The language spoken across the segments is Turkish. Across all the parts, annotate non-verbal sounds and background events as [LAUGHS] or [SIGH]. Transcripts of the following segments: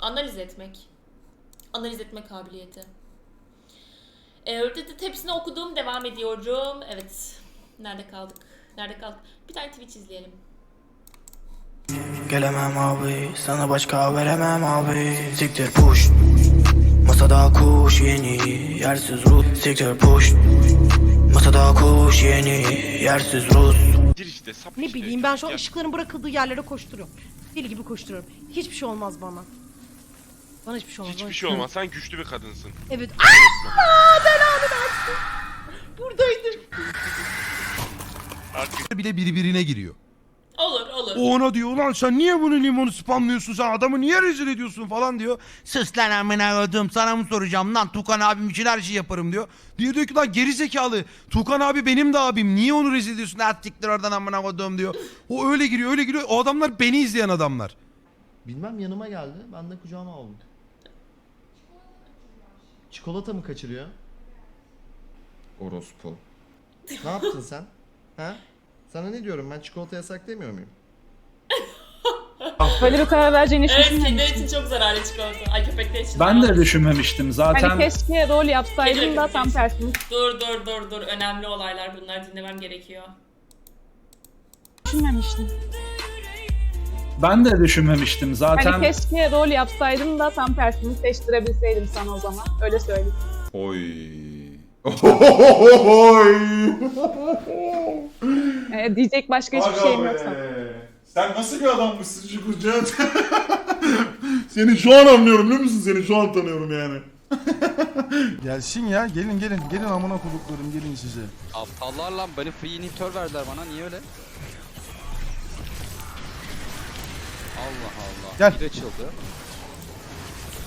Analiz etmek. Analiz etme kabiliyeti. Ee, da hepsini okudum. Devam ediyorum. Evet. Nerede kaldık? Nerede kaldık? Bir tane Twitch izleyelim. Gelemem abi sana başka veremem abi Siktir push Masada kuş yeni yersiz Rus Siktir push Masada kuş yeni yersiz Rus Gir işte sap Ne işte. bileyim ben şu an ışıkların bırakıldığı yerlere koşturuyorum. Deli gibi koşturuyorum. Hiçbir şey olmaz bana. Bana hiçbir şey olmaz. Hiçbir Bana- şey olmaz. Sen güçlü bir kadınsın. Evet. Aaa belanı versin. Buradaydım. Artık bile birbirine giriyor. Olur olur. O ona diyor ulan sen niye bunu limonu spamlıyorsun sen adamı niye rezil ediyorsun falan diyor. Sus lan amına koydum sana mı soracağım lan Tukan abim için her şeyi yaparım diyor. Diyor diyor ki lan geri zekalı Tukan abi benim de abim niye onu rezil ediyorsun attiktir oradan amına koydum diyor. O öyle giriyor öyle giriyor o adamlar beni izleyen adamlar. Bilmem yanıma geldi. Ben de kucağıma aldım. Çikolata mı kaçırıyor? Orospu. Ne yaptın sen? Ha? Sana ne diyorum ben çikolata yasak demiyor muyum? Böyle bir karar vereceğini hiç Evet kediler için çok zararlı çikolata. Ay köpekler için. Ben de düşünmemiştim zaten. Hani keşke rol yapsaydım da tam tersini Dur dur dur dur. Önemli olaylar bunlar dinlemem gerekiyor. düşünmemiştim. Ben de düşünmemiştim zaten. Hani keşke rol yapsaydım da tam tersini seçtirebilseydim sana o zaman. Öyle söyleyeyim. Oy. Oy. [LAUGHS] Ee, diyecek başka hiçbir Aga şeyim be. yok sana. Sen nasıl bir adammışsın Şükrücan? [LAUGHS] seni şu an anlıyorum biliyor musun? Seni şu an tanıyorum yani. [LAUGHS] Gelsin ya gelin gelin gelin amına koduklarım gelin size. Aptallar lan beni free inhibitor verdiler bana niye öyle? Allah Allah. Gel. Bir açıldı.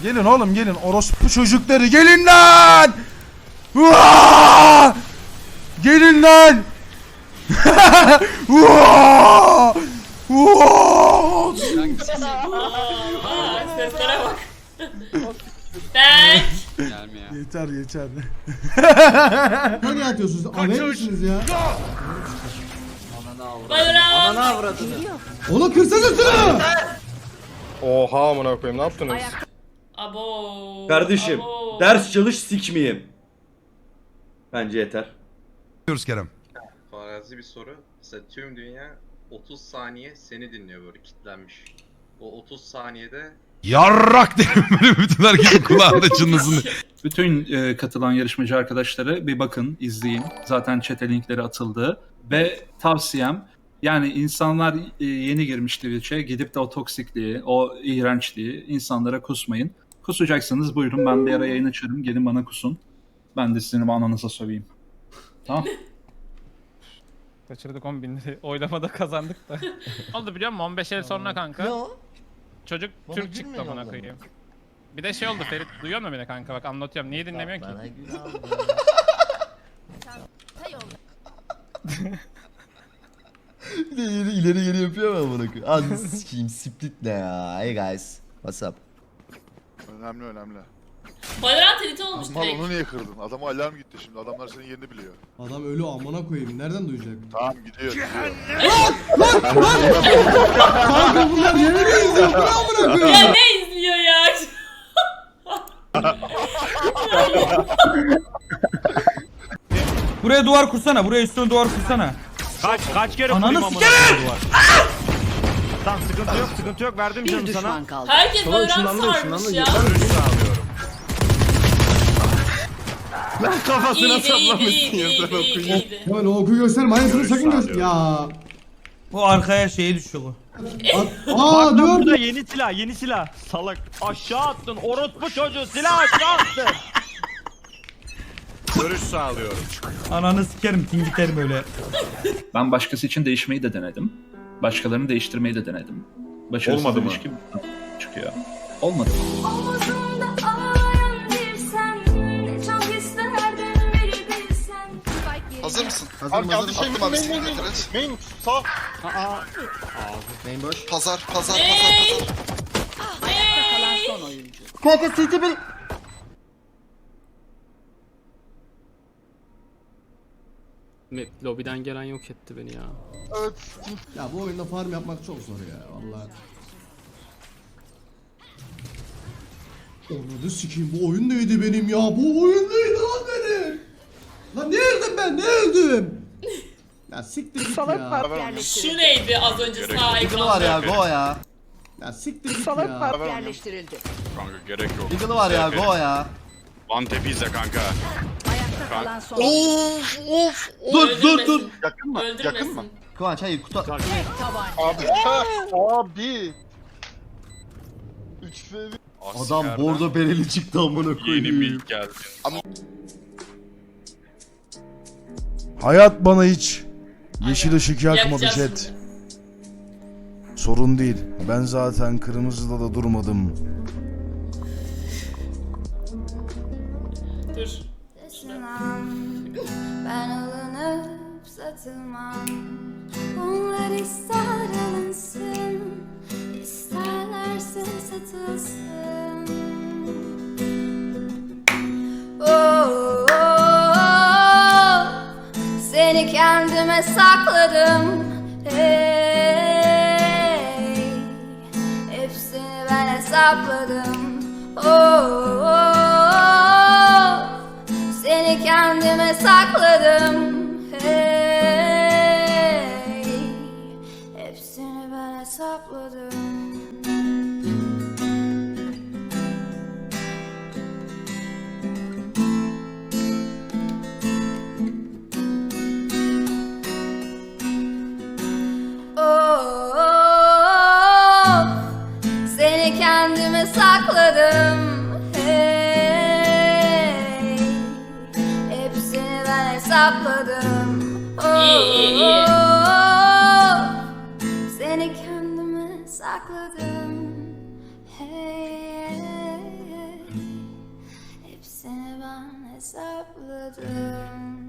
Gelin oğlum gelin orospu çocukları gelin lan! Uaa! Gelin lan! [LAUGHS] Uaa! Uaa! Aa, seslere bak. Ya. Yeter yeter. Hani atıyorsunuz? Anet misiniz ya? Valorant. Onu kırsana şunu! Oha amına koyayım ne yaptınız? Abo. Kardeşim abo. ders çalış sikmeyeyim. Bence yeter. Diyoruz Kerem. farazi bir soru. Mesela tüm dünya 30 saniye seni dinliyor böyle kitlenmiş. O 30 saniyede Yarrak derim böyle bütün herkesin kulağında çınlasın. Bütün e, katılan yarışmacı arkadaşları bir bakın, izleyin. Zaten chat'e linkleri atıldı. Ve tavsiyem yani insanlar e, yeni girmiş Twitch'e gidip de o toksikliği, o iğrençliği insanlara kusmayın. Kusacaksanız buyurun ben bir ara yayın açarım. Gelin bana kusun. Ben de sizin ananıza söveyim. Tamam. [LAUGHS] Kaçırdık 10 bin lirayı. Oylamada kazandık da. [LAUGHS] Oldu biliyor musun? 15 el sonra kanka. Ne o? Çocuk Bana Türk çıktı amına yolla. koyayım. Bir de şey oldu Ferit. Duyuyor musun beni kanka? Bak anlatıyorum. Niye dinlemiyorsun ki? Bana. [LAUGHS] [LAUGHS] Bir de ileri, ileri geri yapıyor amına koyayım? Ağzını sikeyim split ne ya? Hey guys. What's up? Önemli önemli. Valorant editi olmuş direkt. niye kırdın? Adama alarm gitti şimdi. Adamlar senin yerini biliyor. Adam ölü amına koyayım. Nereden duyacak? Tamam gidiyor. Kanka bunlar yeni mi izliyor? Bu ne amına koyayım? Ya ne izliyor ya? Buraya duvar kursana. Buraya üstüne duvar kursana. Kaç kaç kere Ananı sikerim! Tamam sıkıntı yok sıkıntı yok verdim canım sana. kaldı. Herkes Valorant sarmış ya. Kafasına İyiydi iyiydi iyiydi iyiydi iyiydi. iyiydi. Hemen o oku gösterme. Aynısını sakın göster. Ya. Bu arkaya şeye düşüyor bu. Aa [LAUGHS] dur. yeni silah yeni silah. Salak. Aşağı attın orospu çocuğu silah aşağı attın. Görüş sağlıyorum. Ananı sikerim tingiterim öyle. Ben başkası için değişmeyi de denedim. Başkalarını değiştirmeyi de denedim. Başarısız Olmadı mı? ilişki çıkıyor. Olmadı. Omuzumda ağlayan bir sen Ne çok isterdim biri bilsen Hazır mısın? Hazırım hazırım. Attım abi seni direkt. Main sağ. Main boş. Pazar pazar Hey! Kanka CT bir... Lobiden gelen yok etti beni ya. Ya bu oyunda farm yapmak çok zor ya vallahi. Onu da sikeyim bu oyun neydi benim ya? Bu oyun neydi lan benim? Lan ne öldüm ben? Ne öldüm? Ya siktir git Salak ya. Şu yerleştirildi. neydi az önce sağ Eagle'ı var ya go ya. Ya siktir git Salak ya. var yerleştirildi. Kanka gerek yok. Eagle'ı var ya go ya. Ante pizza kanka. Ayakta kalan son. Of of. Dur, dur, dur. Yakın mı? Öldürmesin. Kıvanç hayır kutu... Tek tabanca. Abi. Adam bordo bereli çıktı amına Yeni koyayım. geldi. Hayat bana hiç yeşil ışık yakmadı Yakacağız chat. Sorun değil. Ben zaten kırmızıda da durmadım. Dur. Taşınam, ben alınıp satılmam. Onlar ister alınsın isterlerse satılsın. Oh, oh, oh, Seni kendime sakladım. Hey, hepsini ben hesapladım. Oh, oh, oh, kendime sakladım. Hey, hepsini ben hesapladım Seni kendime sakladım. Hey, hepsini ben hesapladım